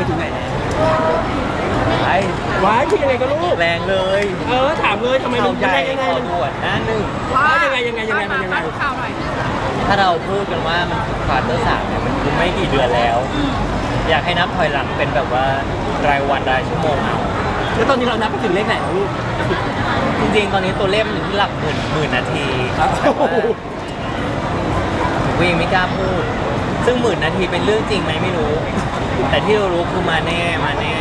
ไปถึงไหนแล้วไอ้ว้ายคือยังไงก็ลูก แรงเลยเออถามเลยทำไมมัข่านวใหญ่ยังไงข่าวมันด่วนนะหนึ่งว่ายังไงยังไงยังไงมันยังไงข่าวหน่อยถ้าเราพูดกันว่ามันคือควอเตอร์สามเนี่ยมันคือไม่กี่เดือนแล้ว อยากให้นับถอยหลังเป็นแบบว่ารายวันรายชั่วโมงเอา แล้วตอนนี้เรานับไปถึงเลขไหนแล้วลูกจริงๆ ตอนนี้ตัวเลขมันอยู่ที่หลักหมื่นหมื่นนาทีครับแต่ว่าผมก็ยังไม่กล้าพูด ซึ่งหมื่นนาทีเป็นเรื่องจริงไหมไม่รู้ แต่ที่เรารู้คือมาแน่มาแน่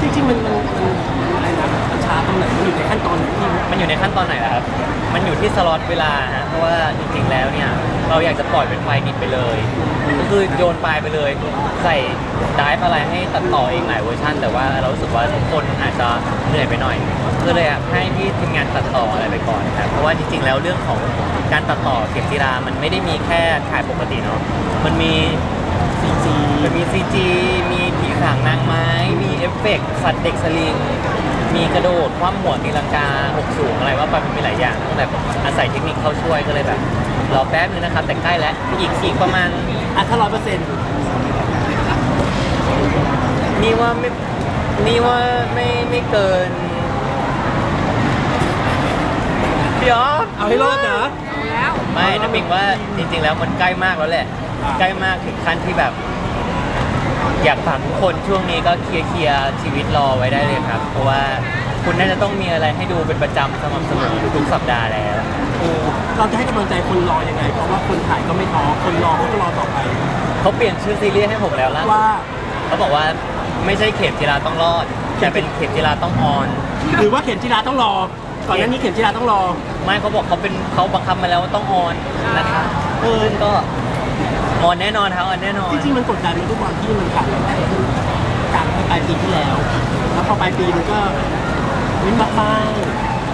จริงๆมันมันมันอะไรนะมันช้าตรงไหนมันอยู่ในขั้นตอนไหนที่มันอยู่ในขั้นตอนไหนล่ะครับ มันอยู่ที่สล็อตเวลาฮะเพราะว่าจริงๆแล้วเนี่ย เราอยากจะปล่อยเป็นไฟล์ดิบไปเลย ก็คือโยนไฟล์ไปเลย ใส่ไดฟ์อะไรให้ตัดต่อเองหลายเวอร์ชันแต่ว่าเรารู้สึกว่าทุกคนอาจจะเหนื่อยไปหน่อย ก็เลยอยากให้พี่ทีมงานตัดต่ออะไรไปก่อนนะครับ เพราะว่าจริงๆแล้วเรื่องของการตัดต่อเข็มจีรามันไม่ได้มีแค่ถ่ายปกติเนาะ มันมี ซีจีมันมี CG มีผีสางนางไม้ มีเอฟเฟกต์สัตว์เด็กสลิง มีกระโดดคว่ำหัวตีลังกาหกสูงอะไรว่าไปมันมีหลายอย่างต้องแบบอาศัยเทคนิคเข้าช่วยก็เลยแบบรอแป๊บนึงนะครับ แต่ใกล้แล้วอีกอีกประมาณอะถ้าร้อยเปอร์เซ็นต์นี่ว่าไม่นี่ว่าไม่ไม่เกินพี่ออฟเอาให้รอดนะเอาแล้ว ไม่นะปิงว่าจริง ๆ แล้วมันใกล้มากแล้วแหละอ่า ใกล้มากถึงขั้นที่แบบ อยากฝากทุกคนช่วงนี้ก็เคลียร์เคลียร์ชีวิตรอไว้ได้เลยครับ เพราะว่าคุณน่าจะต้องมีอะไรให้ดูเป็นประจำสม่ำเสมอทุกๆสัปดาห์แล้ว เออเราจะให้กำลังใจคนรอยังไง เพราะว่าคนถ่ายก็ไม่ท้อคนรอเขาก็รอต่อไป เขาเปลี่ยนชื่อซีรีส์ให้ผมแล้วล่ะว่าเขาบอกว่าไม่ใช่เข็มจีราต้องรอด แต่เป็นเข็มจีราต้องออน หรือว่าเข็มจีราต้องรอก่อนหน้านี้เข็มจีราต้องรอ ไม่เขาบอกเขาเป็นเขาบังคับมาแล้วว่าต้องออนนะคะเออก็ ออนแน่นอนครับออนแน่นอน จริงๆมันกดดันมันทุกวันที่มันผ่านมาได้กลางปลายปีที่แล้ว แล้วพอปลายปีมันก็วิ่งบ้าง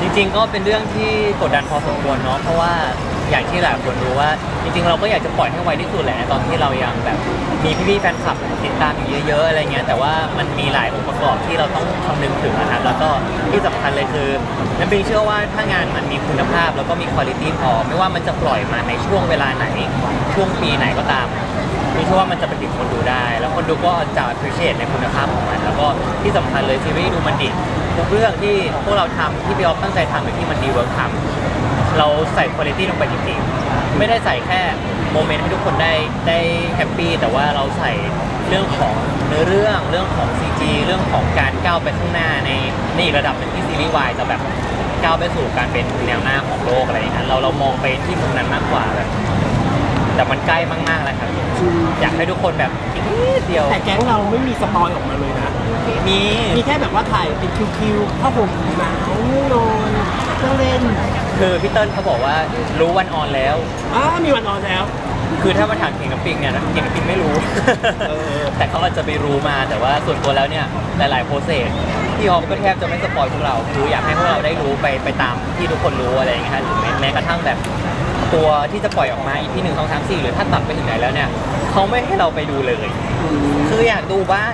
จริงๆก็เป็นเรื่องที่กดดันพอสมควรเนาะเพราะว่าอย่างที่หลายคนรู้ว่า จริงๆ เราก็อยากจะปล่อยให้ไวที่สุดแหละตอนที่เรายังแบบมีพี่ๆแฟนคลับติดตามอยู่เยอะๆอะไรเงี้ยแต่ว่ามันมีหลายองค์ประกอบที่เราต้องคำนึงถึงนะครับแล้วก็ที่สำคัญเลยคือน้ำปิงเชื่อว่าถ้างานมันมีคุณภาพแล้วก็มีคุณภาพพอไม่ว่ามันจะปล่อยมาในช่วงเวลาไหนช่วงปีไหนก็ตามมีเชื่อว่ามันจะไปถึงคนดูได้ แล้วคนดูก็จะ appreciate ในคุณภาพของมัน แล้วก็ที่สำคัญเลยซีรีส์ดูมันดิทุกเรื่องที่พวกเราทำที่พี่ออฟตั้งใจทำหรือที่มันดีเวิร์กทำเราใส่คุณภาพลงไปจริงๆ ไม่ได้ใส่แค่โมเมนต์ให้ทุกคนได้ได้แฮปปี้แต่ว่าเราใส่เรื่องของเนื้อเรื่องเรื่องของ CG เรื่องของการก้าวไปข้างหน้าในในอีกระดับหนึ่งที่ซีรีส์วายจะแบบก้าวไปสู่การเป็นแนวหน้าของโลกอะไรอย่างนั้นเราเรามองไปที่มุมนั้นมากกว่าแบบแต่มันใกล้มากๆแล้วครับอยากให้ทุกคนแบบอีกนิดเดียว แต่แก๊งเราไม่มีสปอยออกมาเลยนะ มี มีแค่แบบว่าถ่ายเป็นคิวๆผ้าห่มหนาวง่วงนอนเครื่องเล่นคือพี่เติ้ลเขาบอกว่ารู้วันออนแล้ว อ้ามีวันออนแล้ว คือถ้ามาถามเก่งกับปิงเนี่ยนะเก่งกับปิงไม่รู้เออแต่เขาอาจจะไปรู้มาแต่ว่าส่วนตัวแล้วเนี่ยหลายๆโปรเซสพี่ออฟก็แทบจะไม่สปอยพวกเราคืออยากให้พวกเราได้รู้ไปไปตามที่ทุกคนรู้อะไรอย่างเงี้ยฮะหรือแม้แม้กระทั่งแบบตัวที่จะปล่อยออกมาอีพีหนึ่งสองสามสี่หรือถ้าตัดไปถึงไหนแล้วเนี่ยเขาไม่ให้เราไปดูเลย คืออยากดูบ้าง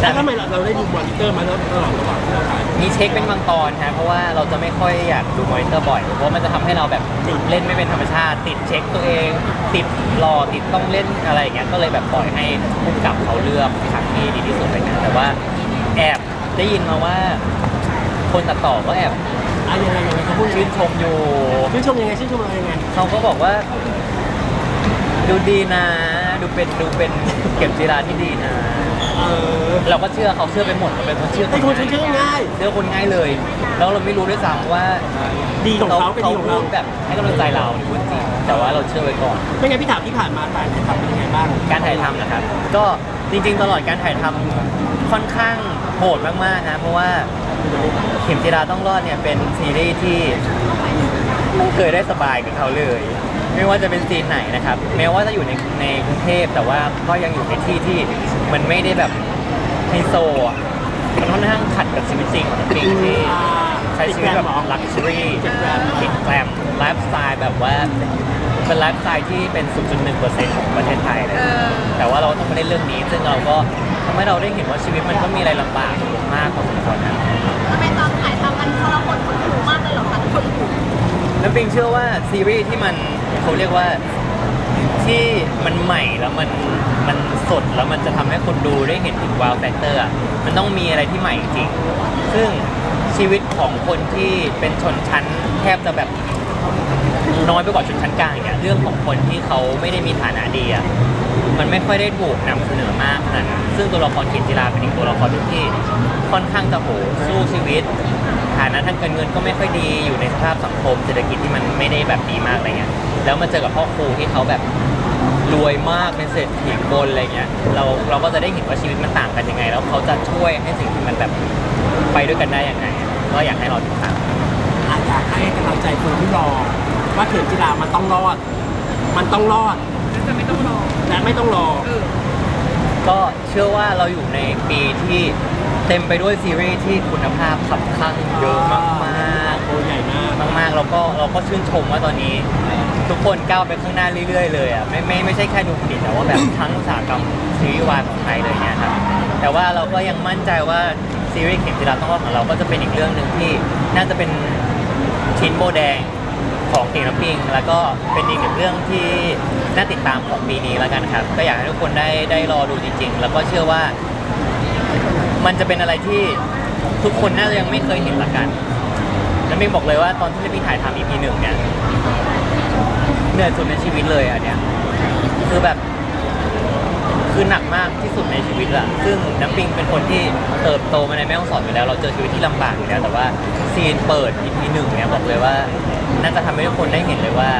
แล้วทำไมเราเราได้ดูมอนิเตอร์มาแล้วตลอดระหว่างที่เราถ่ายมีเช็คเป็นบางตอนฮะเพราะว่าเราจะไม่ค่อยอยากดูมอนิเตอร์บ่อยเพราะว่ามันจะทำให้เราแบบติดเล่นไม่เป็นธรรมชาติ ติดเช็คตัวเอง ติดรอติดต้องเล่นอะไรอย่างเงี้ยก็เลยแบบปล่อยให้ผู้กำกับเขาเลือกฉากที่ดีที่สุดอะไรเงี้ยแต่ว่าแอบได้ยินมาว่า คนตัดต่อก็แอบอะยังไงยังไงเขาพูดชื่นชมอยู่ ชื่นชมยังไงชื่นชมอะไรยังไงเขาก็บอกว่า ดูดีนะ ดูเป็นดูเป็นเก็บจีราที่ดีนะ เออเราก็เชื่อเขาเชื่อไปหมดเราเป็นคนเชื่อเป็นคนเชื่อง่ายเชื่อคนง่ายเลย แล้วเราไม่รู้ด้วยซ้ำว่าดีของเขาเป็นดีของเราพูดแบบให้กำลังใจเราหรือพูดจริงแต่ว่าเราเชื่อไว้ก่อนไม่งั้นพี่ถามที่ผ่านมาการถ่ายทำเป็นยังไงบ้างการถ่ายทำนะครับ ก็จริง ๆ ตลอดการถ่ายทำค่อนข้างโหดมากๆนะเพราะว่าเข็มจิราต้องรอดเนี่ยเป็นซีรีส์ที่ไม่เคยได้สบายกับเขาเลย ไม่ว่าจะเป็นซีนไหนนะครับแม้ว่าจะอยู่ในในกรุงเทพแต่ว่าก็ยังอยู่ในที่ที่มันไม่ได้แบบไฮโซอะมันค่อนข้างขัดกับชีวิตจริงของปิงที่อ่าใช้ชีวิตแบบติดแกรมเหรอลักชัวรี่ติดแกรมติดแกรมไลฟ์สไตล์แบบว่าเป็นไลฟ์สไตล์ที่เป็น 0.1%ของประเทศไทยเลยเออแต่ว่าเราต้องมาเล่นเรื่องนี้ ซึ่งเราก็ทำให้เราได้เห็นว่าชีวิตมันก็มีอะไรลำบากมากพอสมควรนะทำไมตอนถ่ายทำมันทรมานคนดูมากเลยเหรอคะทุกคนดูน้ำปิงเชื่อว่าซีรีส์ที่มัน เขาเรียกว่าที่มันใหม่แล้วมันมันสดแล้วมันจะทำให้คนดูได้เห็นถึงวาวแฟกเตอร์มันต้องมีอะไรที่ใหม่จริง ซึ่งชีวิตของคนที่เป็นชนชั้นแทบจะแบบน้อยไปกว่าชนชั้นกลางอย่างเนี่ยเรื่องของคนที่เขาไม่ได้มีฐานะดีอะ มันไม่ค่อยได้ถูกนำเสนอมากขนาดนั้นซึ่งตัวละครเขียนจิราเป็นอีกตัวละครหนึ่งที่ค่อนข้างจะโหสู้ชีวิต ฐานะทางการเงินก็ไม่ค่อยดีอยู่ในสภาพสังคมเศรษฐกิจที่มันไม่ได้แบบดีมากอะไรเงี้ยแล้วมาเจอกับพ่อครูที่เขาแบบรวยมากเป็นเศรษฐีบนอะไรเงี้ยเราเราก็จะได้เห็นว่าชีวิตมันต่างกันยังไง แล้วเขาจะช่วยให้สิ่งที่มันแบบไปด้วยกันได้ยังไงก็อยากให้เราติดตาม อาจจะให้กำลังใจคนที่รอ ว่าเข็มจีรามันต้องรอด มันต้องรอด จะไม่ต้องรอ และไม่ต้องรอเออก็เชื่อว่าเราอยู่ในปีที่เต็มไปด้วยซีรีส์ที่คุณภาพขับข้างเยอะมากๆโอ้ใหญ่มาก มากๆเราก็เราก็ชื่นชมว่าตอนนี้ ทุกคนก้าวไปข้างหน้าเรื่อยๆ เลยอะไม่ไม่ไม่ใช่แค่ดูผลิตแต่ว่าแบบทั้งอุตสาหกรรมซีรีส์วายของไทยเลยเนี่ยครับแต่ว่าเราก็ยังมั่นใจว่าซีรีส์เข็มจิราต้องรอดของเราก็จะเป็นอีกเรื่องหนึ่งที่น่าจะเป็นชิ้นโบแดง ของเก่งน้ำพิง แล้วก็เป็นอีกหนึ่งเรื่องที่น่าติดตามของปีนี้แล้วกันครับ ก็อยากให้ทุกคนได้ได้รอดูจริงๆ แล้วก็เชื่อว่า มันจะเป็นอะไรที่ทุกคนน่าจะยังไม่เคยเห็นละกันแล้วมิงบอกเลยว่าตอนที่พี่ถ่ายทำ EP หนึ่งเนี่ยเหนื่อยสุดในชีวิตเลยอันเนี้ยคือแบบ คือหนักมากที่สุดในชีวิตอะซึ่งน้ำปิงเป็นคนที่เติบโตมาในแม่ฮ่องสอนอยู่แล้ว เราเจอชีวิตที่ลำบากอยู่แล้ว แต่ว่าซีนเปิด EP หนึ่งเนี่ยบอกเลยว่า น่าจะทำให้ทุกคนได้เห็นเลยว่า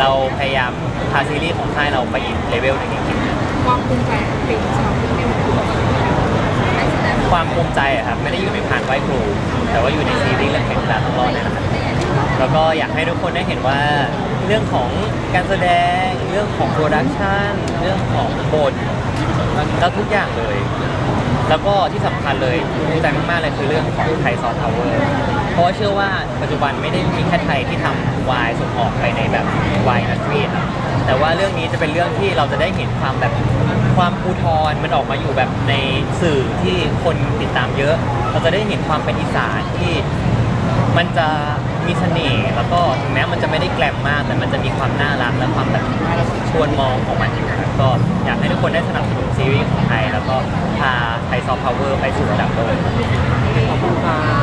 เราพยายามพาซีรีส์ของค่ายเราไปอีกเลเวลหนึ่งจริงๆ ความภูมิใจของปีสำหรับพี่เมืออะไรความภูมิใจอะครับไม่ได้อยู่ในพานไหว้ครู แต่ว่าอยู่ในซีรีส์เรื่องแข่งกีฬาต้องรอดเนี่ยแหละครับแล้วก็อยากให้ทุกคนได้เห็นว่า เรื่องของการแสดง เรื่องของโปรดักชันเรื่องของบทแล้วทุกอย่างเลย แล้วก็ที่สำคัญเลยภูมิใจมากๆเลยคือเรื่องของไทยซอฟต์พาวเวอร์เพราะว่าเชื่อว่าปัจจุบันไม่ได้มีแค่ไทยที่ทำวายส่งออกไปในแบบวายอินดัสทรีครับแต่ว่าเรื่องนี้จะเป็นเรื่องที่เราจะได้เห็นความแบบความภูทรมันออกมาอยู่แบบในสื่อที่คนติดตามเยอะ เราจะได้เห็นความเป็นอีสานที่มันจะ มีเสน่ห์แล้วก็ถึงแม้มันจะไม่ได้แกลมมาก แต่มันจะมีความน่ารักและความแบบชวนมองของมันอยู่นะครับก็อยากให้ทุกคนได้สนับสนุนซีรีส์ของไทย แล้วก็พาไทยซอฟต์พาวเวอร์ไปสู่ระดับโลกขอบคุณครับ